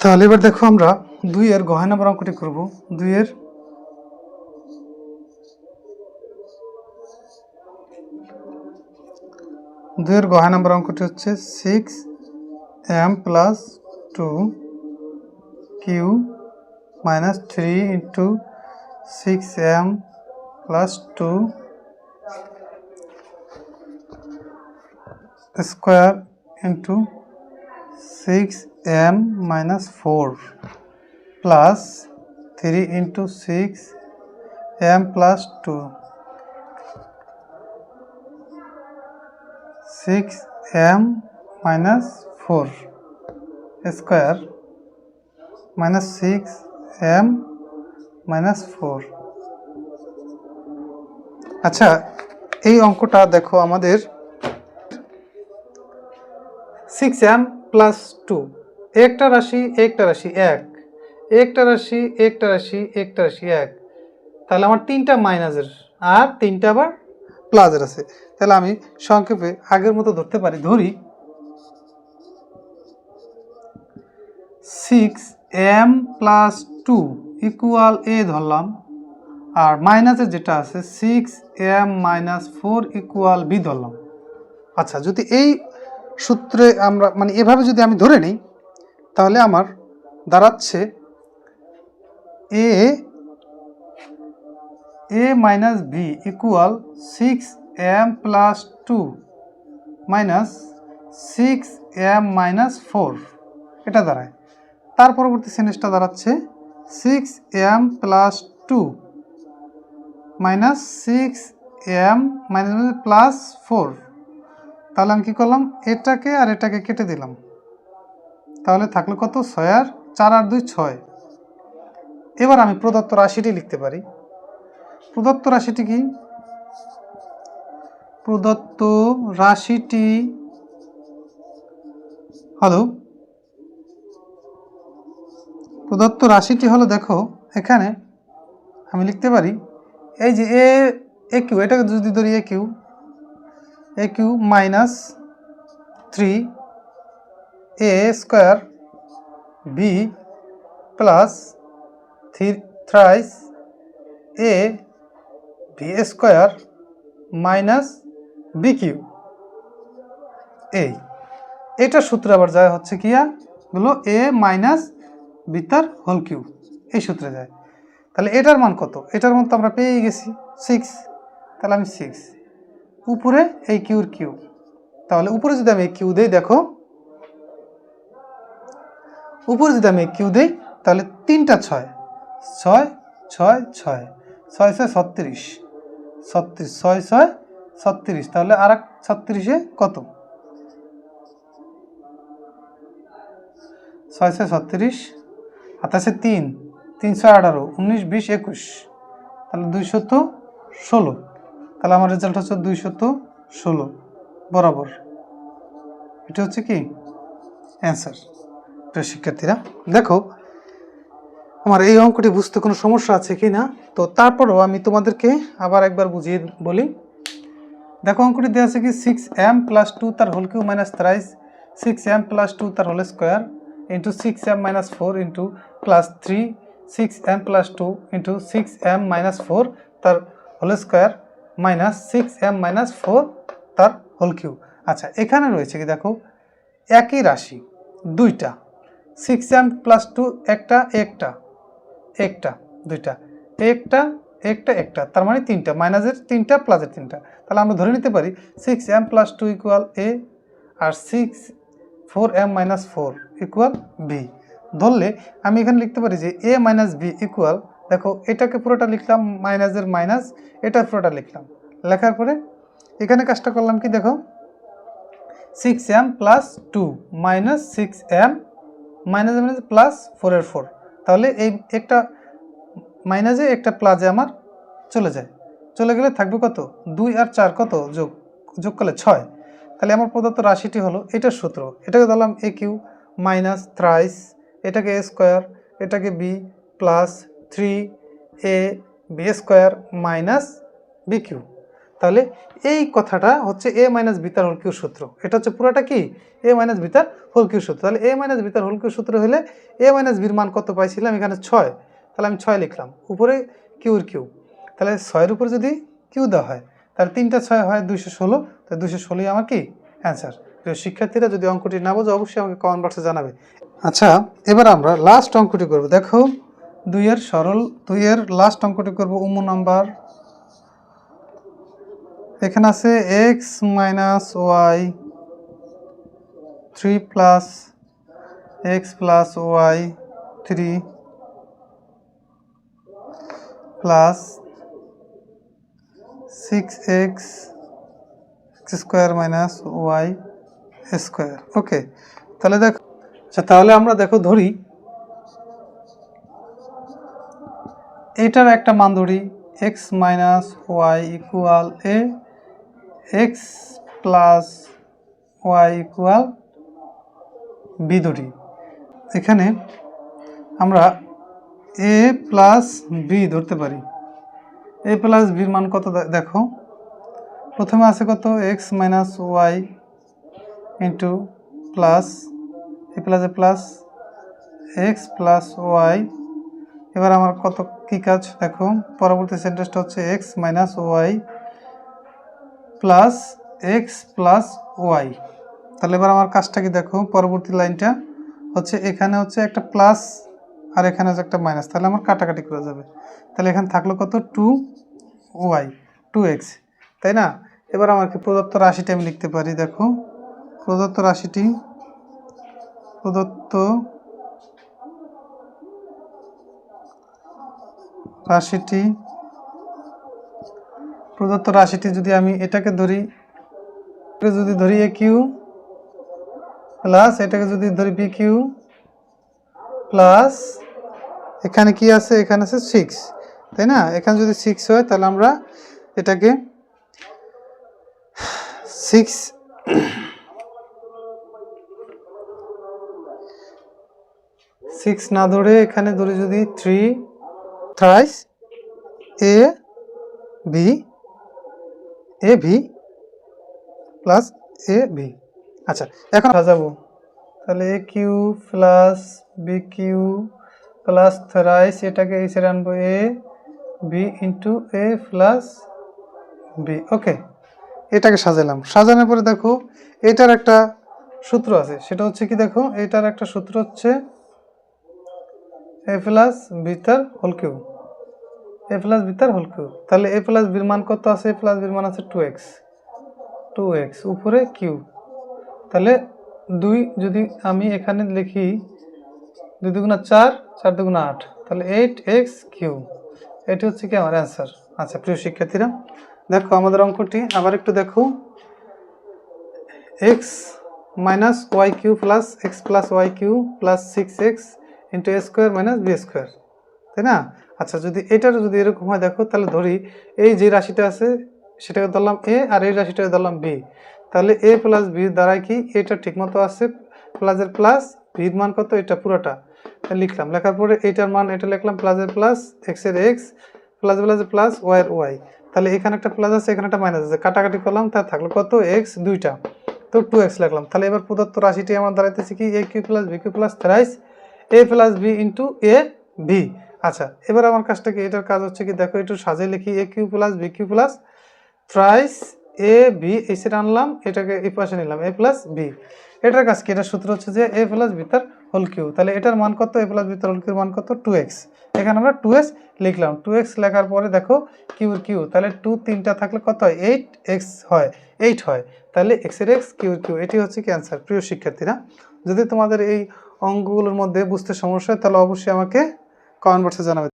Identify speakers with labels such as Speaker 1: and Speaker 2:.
Speaker 1: তাহলে এবার দেখো আমরা দুই এর গহনা নম্বর অঙ্কটি করব। দুইয়ের দুইয়ের গহনা নম্বর অঙ্কটি হচ্ছে six M plus two cube minus three into six M plus two square into six M minus four plus three into six M plus two six M minus four square minus six M minus four আচ্ছা এই অঙ্কটা দেখো আমাদের six M plus two একটা রাশি একটা রাশি এক। একটা রাশি একটা রাশি একটা রাশি এক। তাহলে আমার তিনটা মাইনাসের, আর তিনটা আবার প্লাসের আছে। তাহলে আমি সংক্ষেপে আগের মতো ধরতে পারি। ধরি six M plus two equal A ধরলাম। আর মাইনাসের যেটা আছে six M minus four equal B ধরলাম। আচ্ছা যদি এই সূত্রে আমরা মানে এভাবে যদি আমি ধরে নিই তাহলে আমার দাঁড়াচ্ছে A A minus B equal six M plus two minus six M minus four এটা দাঁড়ায়। তার পরবর্তী সেন্টেন্সটা দাঁড়াচ্ছে six M plus two minus six M minus plus four তাহলে আমি কী করলাম? এটাকে আর এটাকে কেটে দিলাম। তাহলে থাকল কত? ছয় আর চার আর দুই, ছয়। এবার আমি প্রদত্ত রাশিটি লিখতে পারি। প্রদত্ত রাশিটি কি? প্রদত্ত রাশিটি হলো, প্রদত্ত রাশিটি হলো দেখো, এখানে আমি লিখতে পারি, এই যে এ এ কিউ, এটাকে যদি ধরি A cube A cube minus three A square B plus three, thrice A B square minus B cube এই, এটা সূত্রে আবার যায় হচ্ছে কি হলো এ মাইনাস বিতার হোল কিউ এই সূত্রে যায়। তাহলে এটার মান কত? এটার মান তো আমরা পেয়ে গেছি সিক্স। তাহলে আমি সিক্স। উপরে এই কিউর কিউ তাহলে উপরে যদি আমি এই কিউ দেই, দেখো উপরে যদি আমি কিউ দেই, তাহলে তিনটা ছয়। ছয় ছয় ছয়। ছয় ছয়, ছত্রিশ। ছত্রিশ, ছয় ছয়, ছত্রিশ। তাহলে আর এক ছত্রিশে কত? ছয় ছয়, ছত্রিশ। আঠাশে তিন, তিনশো আঠারো, উনিশ, বিশ, একুশ। তাহলে দুইশত ষোলো। তাহলে আমার রেজাল্ট হচ্ছে দুইশত ষোলো। বরাবর। এটা হচ্ছে কি? অ্যান্সার প্রিয় শিক্ষার্থীরা, দেখো, আমার এই অঙ্কটি বুঝতে কোনো সমস্যা আছে কি না? তো তারপরেও আমি তোমাদেরকে আবার একবার বুঝিয়ে বলি। দেখো, অঙ্কটি দেওয়া আছে কি সিক্স এম প্লাস টু তার whole cube minus thrice six M plus two তার whole square into six M minus four into plus three six M plus two into six M minus four তার whole square minus six M minus four তার whole cube আচ্ছা এখানে রয়েছে কি দেখো, একই রাশি, দুইটা। সিক্স এম প্লাস টু একটা একটা একটা, দুইটা, একটা একটা একটা, তার মানে তিনটা, মাইনাসের তিনটা, প্লাসের তিনটা। তাহলে আমরা ধরে নিতে পারি six M plus two equal A R six four M minus four equal B ধরলে আমি এখানে লিখতে পারি যে এ মাইনাস বি ইকুয়াল দেখো এটাকে পুরোটা লিখলাম, মাইনাসের মাইনাস, এটা পুরোটা লিখলাম। লেখার পরে এখানে কাজটা করলাম কি দেখো? Six M plus two minus six M minus minus plus ফোরের ফোর তাহলে এই একটা মাইনাসে একটা প্লাসে আমার চলে যায়। চলে গেলে থাকবে কত? দুই আর চার কত? যোগ যোগ করলে ছয়। তাহলে আমার প্রদত্ত রাশিটি হলো এটার সূত্র। এটাকে ধরলাম এ কিউ মাইনাস থ্রাইস এটাকে এ স্কোয়ার এটাকে B plus three A B square minus B cube তাহলে এই কথাটা হচ্ছে এ মাইনাস বিতার হোল কিউ সূত্র। এটা হচ্ছে পুরোটা কি? এ মাইনাস বিতার হোল কিউ সূত্র। তাহলে এ মাইনাস বিতার হোল কিউ সূত্র হলে এ মাইনাস বির মান কত পাইছিলাম? এখানে ছয়। তাহলে আমি ছয় লিখলাম। উপরে কিউর কিউ তাহলে ছয়ের উপর যদি কিউ দেওয়া হয়, তাহলে তিনটা ছয় হয় দুইশো ষোলো। তাহলে দুইশো ষোলোই আমার কি? অ্যান্সার শিক্ষার্থীরা, যদি অঙ্কটি না বোঝো, অবশ্যই আমাকে কমেন্ট বক্সে জানাবে। আচ্ছা এবার আমরা লাস্ট অঙ্কটি করব। দেখো, দুইয়ের সরল, দুইয়ের লাস্ট অঙ্কটি করব উমু নাম্বার এখানে আছে X minus Y three plus X plus Y three plus six X X square minus Y square okay তাহলে দেখো আচ্ছা তাহলে আমরা দেখো ধরি এটার একটা মান ধরি X minus Y equal A X plus Y equal B ধরি এখানে আমরা এ প্লাস বি ধরতে পারি। এ প্লাস বির মান কত দেখো। প্রথমে আছে কত? X minus Y into plus A plus A plus X plus Y এবার আমার কত কি কাজ? দেখো, পরবর্তী সেন্টেন্সটা হচ্ছে X minus Y plus X plus Y তাহলে এবার আমার কাজটা কি দেখো? পরবর্তী লাইনটা হচ্ছে এখানে হচ্ছে একটা প্লাস আর এখানে হচ্ছে একটা মাইনাস তাহলে আমার কাটাকাটি করা যাবে। তাহলে এখানে থাকল কত? টু ওয়াই টু এক্স তাই না? এবার আমাকে প্রদত্ত রাশিটি আমি লিখতে পারি, দেখো। প্রদত্ত রাশিটি প্রদত্ত রাশিটি প্রদত্ত রাশিটি যদি আমি এটাকে ধরি যদি ধরি এ কিউ প্লাস এটাকে যদি ধরি বি কিউ প্লাস এখানে কি আছে? এখানে আছে সিক্স তাই না? এখানে যদি সিক্স হয়, তাহলে আমরা এটাকে সিক্স সিক্স না ধরে এখানে ধরে যদি three thrice A B A B plus A B আচ্ছা এখন সাজাবো তাহলে A cube plus B cube plus thrice এটাকে এই সাইডে আনব A B into A plus B okay এটাকে সাজালাম। সাজানোর পরে দেখো, এটার একটা সূত্র আছে। সেটা হচ্ছে কি দেখো, এটার একটা সূত্র হচ্ছে এ প্লাস বিতার হোল কিউ এ প্লাস বিতার হোল কিউ। তাহলে এ প্লাস বির মান কত আছে? এ প্লাস বির মান আছে টু এক্স টু এক্স উপরে কিউ তাহলে দুই যদি আমি এখানে লিখি দুই দুগুণা চার চার দুগুণা আট, তাহলে এইট এক্স কিউ এটি হচ্ছে কি আমার অ্যান্সার আচ্ছা প্রিয় শিক্ষার্থীরা, দেখো আমাদের অঙ্কটি। আবার একটু দেখো। X minus Y cube plus X plus Y cube plus six X into A square minus B square তাই না? আচ্ছা যদি এটার যদি এরকম হয়, দেখো, তাহলে ধরি এই যে রাশিটা আছে, সেটাকে ধরলাম এ আর এই রাশিটাকে ধরলাম বি। তাহলে এ প্লাস বি দ্বারাই কি এটা ঠিকমতো আছে? প্লাসের প্লাস ভির মান কত? এটা পুরোটা। লিখলাম। লেখার পরে এইটার মান, এটা লিখলাম প্লাসের প্লাস এক্সের এক্স প্লাস প্লাসের প্লাস ওয়াইয়ের ওয়াই তাহলে এখানে একটা প্লাস আছে, এখানে একটা মাইনাস আছে। কাটাকাটি করলাম তার থাকল কত? এক্স দুইটা। তো টু এক্স লিখলাম। তাহলে এবার প্রদত্ত রাশিটি আমার দাঁড়াইতেছে কি? A cube plus B cube plus thrice A plus B into A B আচ্ছা এবার আমার কাজটা কি? এটার কাজ হচ্ছে কি, দেখো একটু সাজে লিখি A cube plus B cube plus thrice A B এই সেটা আনলাম, এটাকে এই পাশে নিলাম এ প্লাস বি এটার কাজ কি? এটার সূত্র হচ্ছে যে এ প্লাস বি তার হোল কিউ তাহলে এটার মান কত? এ প্লাস বি তার হোল কিউর মান কত? টু এক্স এখানে আমরা টু এক্স লিখলাম। টু এক্স লেখার পরে দেখো কিউর কিউ তাহলে টু তিনটা থাকলে কত হয়? এইট এক্স হয়। এইট হয়। তাহলে এক্সের এক্স কিউর কিউ এটি হচ্ছে কি অ্যান্সার প্রিয় শিক্ষার্থীরা। যদি তোমাদের এই অঙ্কগুলোর মধ্যে বুঝতে সমস্যা হয়, তাহলে অবশ্যই আমাকে কমেন্ট বক্সে জানাবে